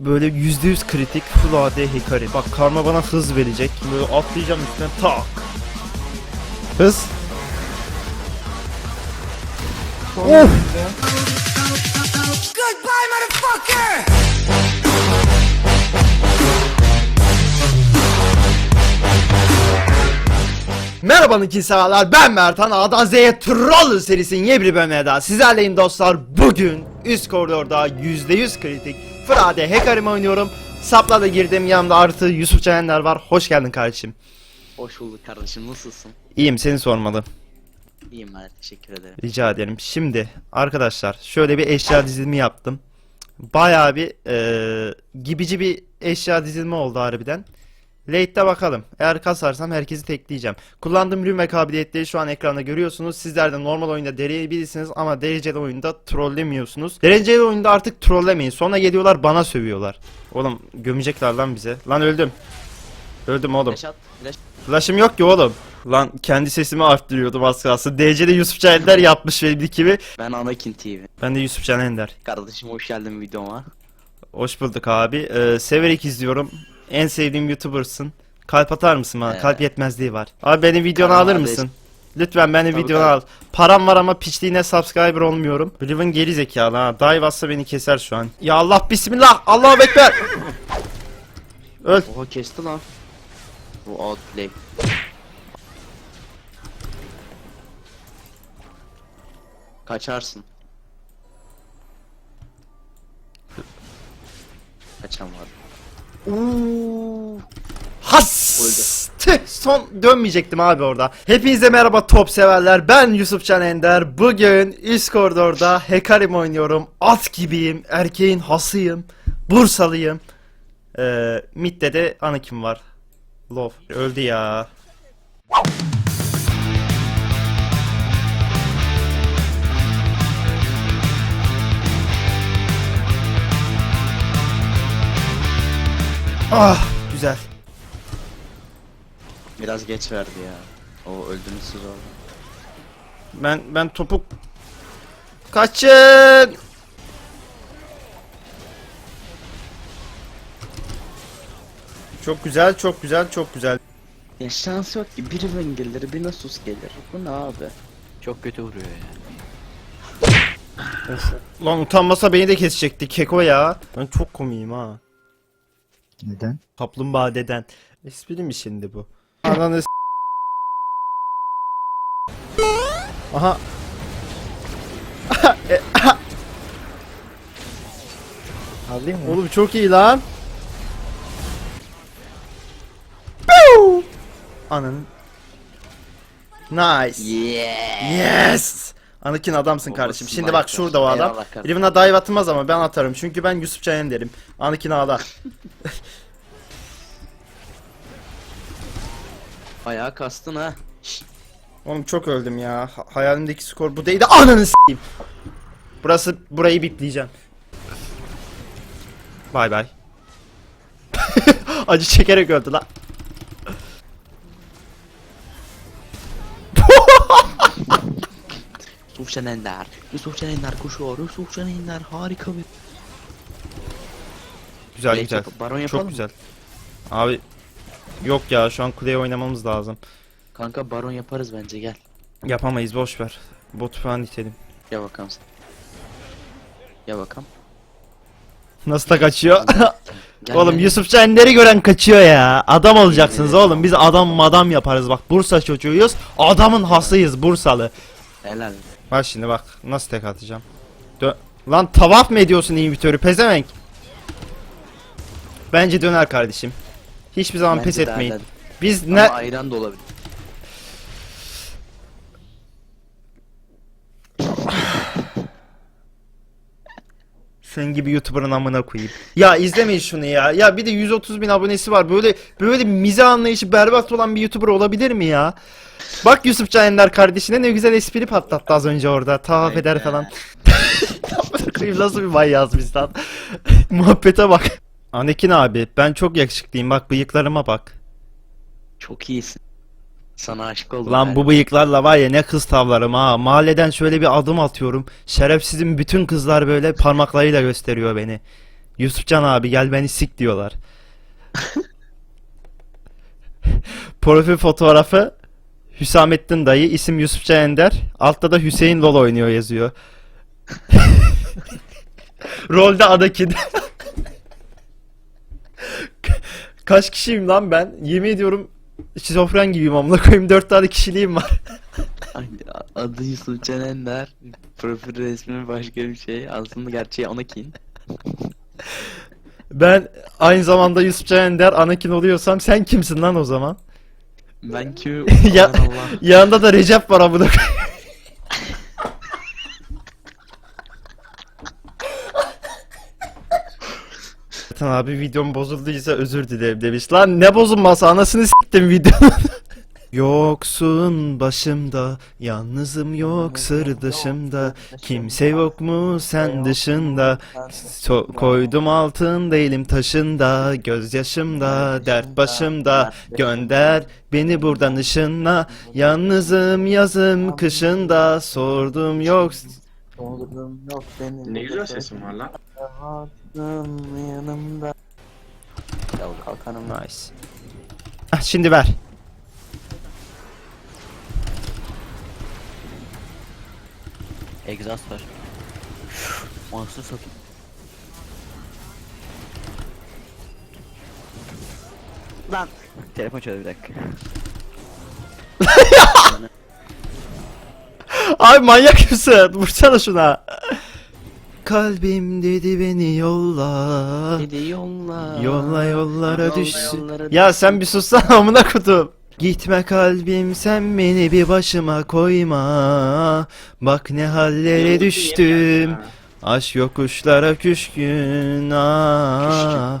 Böyle %100 kritik Full AD Hikari. Bak karma bana hız verecek. Böyle atlayacağım üstüne tak. Hız. Of. Merhaba Nikin severler ben Mertan A'dan Z'ye Troll serisinin yeni bir bölümüne daha sizlerleyim dostlar bugün üst koridorda %100 kritik Frade Hekarim oynuyorum. Sapla da girdim yanımda artı Yusuf Cahenler var. Hoş geldin kardeşim. Hoş bulduk kardeşim nasılsın? İyiyim seni sormalı. İyiyim ben teşekkür ederim. rica ederim. Şimdi arkadaşlar şöyle bir eşya dizilimi yaptım. Bayağı bir eee, gibici bir eşya dizilimi oldu harbiden Late'de bakalım. Eğer kasarsam herkesi tekleyeceğim. Kullandığım ve kabiliyetleri şu an ekranda görüyorsunuz. Sizler de normal oyunda deneyebilirsiniz ama dereceli oyunda trollemiyorsunuz. Dereceli oyunda artık trollemeyin. Sonra geliyorlar bana sövüyorlar. Oğlum gömecekler lan bize. Lan öldüm. Öldüm oğlum. Flash at, flash. Flash'ım yok ki oğlum. Lan kendi sesimi arttırıyordum az kalsın. DC'de Yusuf Can Ender yapmış benim gibi. Ben Anakin TV. Ben de Yusuf Can Ender. Kardeşim hoş geldin videoma. Hoş bulduk abi. Ee, severek izliyorum. En sevdiğim YouTuber'sın. Kalp atar mısın bana? Ee, Kalp yetmezliği var. Abi benim videonu Tamam alır abi. mısın? Lütfen benim Tabii, al. Param var ama piçliğine subscriber olmuyorum. Bliven geri zekalı ha. Dive atsa beni keser şu an. Ya Allah bismillah. Allahu ekber. Öl. Oha kesti lan. Bu outplay. Kaçarsın. Kaçan var. Has! Son dönmeyecektim abi orada. Hepinize merhaba top severler. Ben Yusuf Can Ender. Bugün üst koridorda Hekarim oynuyorum. At gibiyim. Erkeğin hasıyım. Bursalıyım. Ee, midde de Anakin var. Love. Öldü ya. Ah güzel. Biraz geç verdi ya. O öldüğünüz siz orada. Ben ben topuk kaçın. Çok güzel, çok güzel, çok güzel. Ya şans yok ki biri ben gelir bir Nasus gelir. Bu ne abi? Çok kötü vuruyor ya. Lan utanmasa beni de kesecekti keko ya. Ben çok komiyim ha. Neden? Kaplumbağa deden. Espri mi şimdi bu? Ananı s- Aha. E, Alayım mı? Oğlum çok iyi lan. Ananın. Nice. Yes. Anakin adamsın kardeşim. sniper. Şimdi bak şurada o adam. Kardeşim. Riven'a dive atmaz ama ben atarım. Çünkü ben Yusuf Çayan derim. Anakin ağla. Bayağı kastın ha. Oğlum çok öldüm ya. Ha- hayalimdeki skor bu değildi. Ananı s**eyim. Burası burayı bipleyeceğim. Bay bay. Acı çekerek öldü lan. Yusuf Şenender. Yusuf Şenender koşuyor. Yusuf Şenender harika bir. Güzel Belki güzel. baron yapalım Çok mı? güzel. Abi yok ya şu an kuleye oynamamız lazım. Kanka baron yaparız bence gel. Yapamayız boş ver. Bot falan itelim. Gel bakalım sen. Gel bakalım. Nasıl da kaçıyor? Gel, oğlum gel. Yusuf Çenleri gören kaçıyor ya. Adam olacaksınız oğlum. Biz adam madam yaparız bak. Bursa çocuğuyuz. Adamın hasıyız Bursalı. Helal. Bak şimdi bak nasıl tek atacağım. Dö Lan tavaf mı ediyorsun invitörü pezevenk? Bence döner kardeşim. Hiçbir zaman Bence pes de etmeyin. helal. Biz Ama ne ayran da olabilir. Sen gibi YouTuber'ın amına koyayım. Ya izlemeyin şunu ya. Ya bir de 130 bin abonesi var. Böyle böyle mize anlayışı berbat olan bir YouTuber olabilir mi ya? Bak Yusuf Canender kardeşine ne güzel espri patlattı az önce orada. Tavaf eder falan. Nasıl bir may yazmış lan. Muhabbete bak. Anakin abi ben çok yakışıklıyım bak bıyıklarıma bak. Çok iyisin. Sana aşık oldum. Lan bu bıyıklarla var ya ne kız tavlarım ha. Mahalleden şöyle bir adım atıyorum. Şerefsizin bütün kızlar böyle parmaklarıyla gösteriyor beni. Yusufcan abi gel beni sik diyorlar. Profil fotoğrafı Hüsamettin dayı, isim Yusufcan Ender. Altta da Hüseyin Lol oynuyor yazıyor. Rolde Adakin. Kaç kişiyim lan ben? Yemin ediyorum şizofren gibiyim amına koyayım. 4 tane kişiliğim var. Adı Yusuf Can Ender. Profil resmi başka bir şey. Aslında gerçeği Anakin. Ben aynı zamanda Yusufcan Ender Anakin oluyorsam sen kimsin lan o zaman? Ben kimi? Ya-. Yanında da Recep var amına abi videom bozulduysa özür dilerim demiş. Lan ne bozulması anasını s**tim videonun. Yoksun başımda, yalnızım yok sır dışımda. Kimse yok mu sen dışında? So- koydum altın değilim taşında, gözyaşımda, dert başımda. Gönder beni buradan ışınla. Yalnızım yazım kışında, sordum yok. Sordum yok benim. Ne güzel sesin var lan. Yanımda. Ya kalkanım var. Nice. Ah, şimdi ver. Exhaust var. Anasını satayım. Lan. Telefon çalıyor bir dakika. Ay manyak mısın? Vursana şuna. Kalbim dedi beni yolla. Dedi yolla. Yolla yollara Yolla düşsün. yollara Ya sen bir sussana amına kutum. Gitme kalbim sen beni bir başıma koyma. Bak ne hallere düştüm. Aşk yokuşlara küskün. Aa.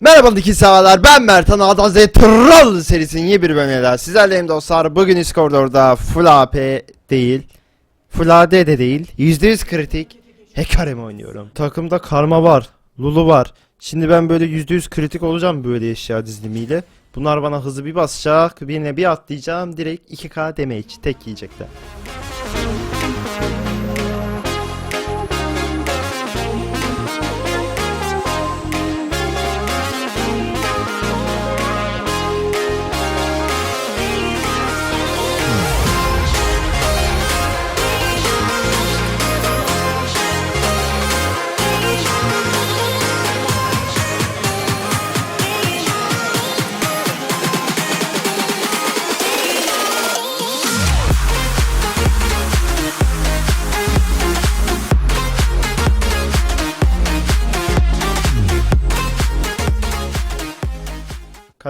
Merhaba dikil severler ben Mert Anadan Z Troll serisinin yeni bir bölümüyle sizlerleyim dostlar bugün Discord'da Full AP değil Full AD de değil %100 kritik Hekarem oynuyorum. Takımda Karma var Lulu var. Şimdi ben böyle %100 kritik olacağım böyle eşya dizilimiyle. Bunlar bana hızlı bir basacak birine bir atlayacağım direkt 2k damage tek yiyecekler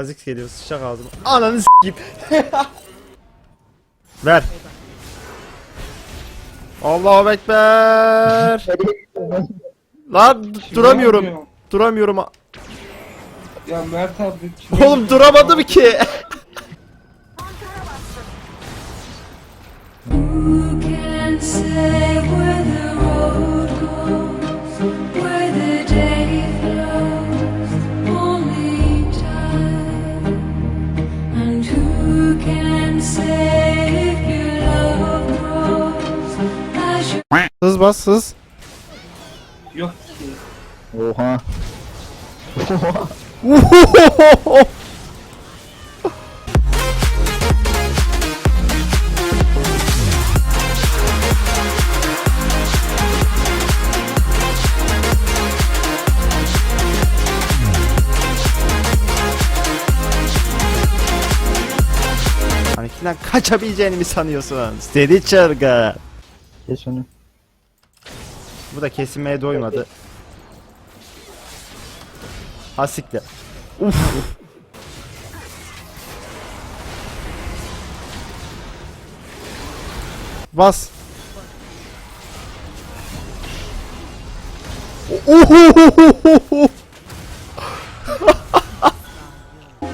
Kazık geliyor sıçak ağzıma. Ananı s**eyim. Ver. Allahu Ekber. Lan duramıyorum. Duramıyorum. Ya Mert abi Oğlum duramadım ki. Who can say Hız bas hız. Yok ki. Oha. Hanekinden kaçabileceğini mi sanıyorsun? Steady çılgın. Geç onu. Bu da kesilmeye doymadı. Hasikle. Uf. Bas.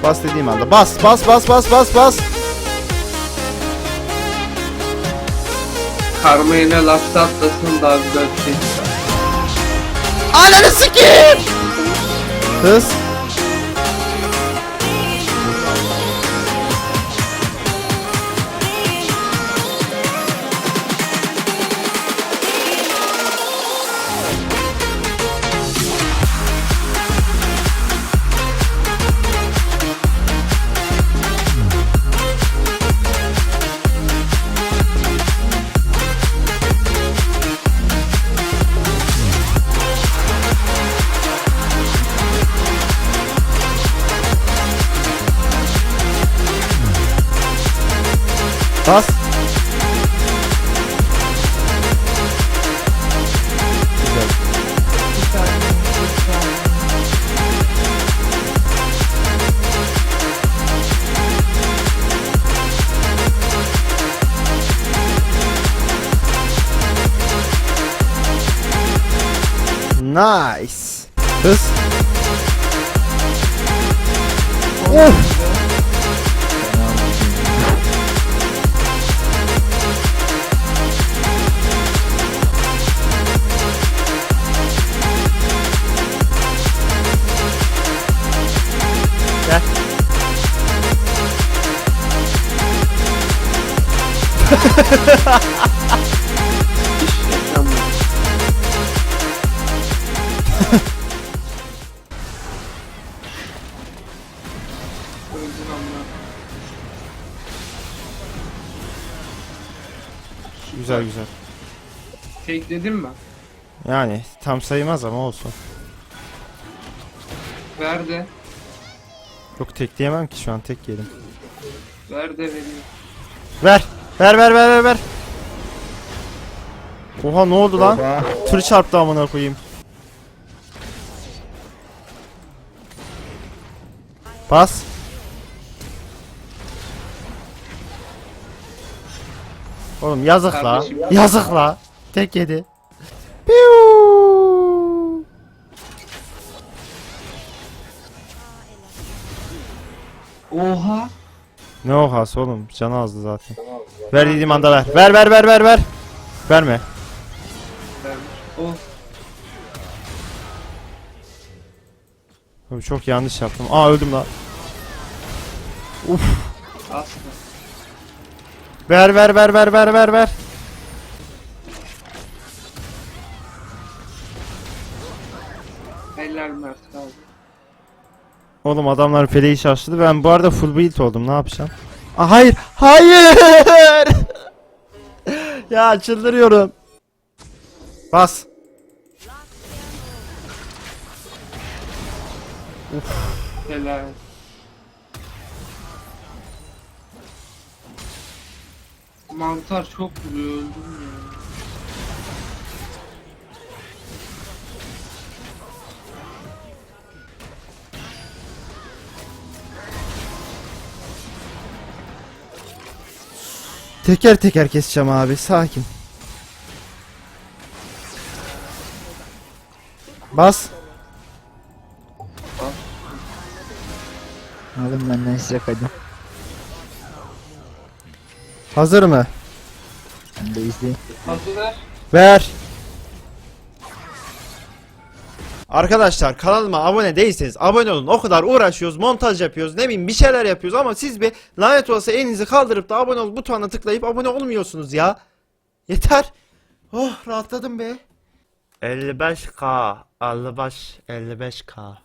Bas dediğim anda. Bas, bas, bas, bas, bas, bas. Karma yine lafta atlasın daha güzel bir şey çıkar. Ananı sikeyim. Hız. Bas. Güzel. Bir saniye, bir saniye. Nice. Hız. Of. Güzel güzel. Tek dedim mi? Yani tam sayılmaz ama olsun. Ver de. Yok tek diyemem ki şu an tek yedim. Ver de vereyim. Ver. Ver ver ver ver ver. Oha ne oldu lan? Oha. Tır çarptı amına koyayım. Bas. Oğlum yazık la. Kardeşim. Yazık la. Tek yedi. Piu. Oha. Ne ohası oğlum? Canı azdı zaten. Ver dediğim anda ver. Ver ver ver ver ver. Verme. Vermiş. Oh. Abi çok yanlış yaptım. Aa öldüm lan. Asla. Ver ver ver ver ver ver ver. Helal Mert abi. Oğlum adamlar peleyi şaşırdı. Ben bu arada full build oldum. Ne yapacağım? Aa, hayır. Hayır. ya çıldırıyorum. Bas. Helal. Mantar çok vuruyor Teker teker keseceğim abi. Sakin. Bas. Alın benden size kaydım. Hazır mı? Ben de izleyin. Hazır ver. Arkadaşlar kanalıma abone değilseniz abone olun. O kadar uğraşıyoruz, montaj yapıyoruz, ne bileyim bir şeyler yapıyoruz ama siz bir lanet olsa elinizi kaldırıp da abone ol butonuna tıklayıp abone olmuyorsunuz ya. Yeter. Oh rahatladım be. 55k, 55, 55k.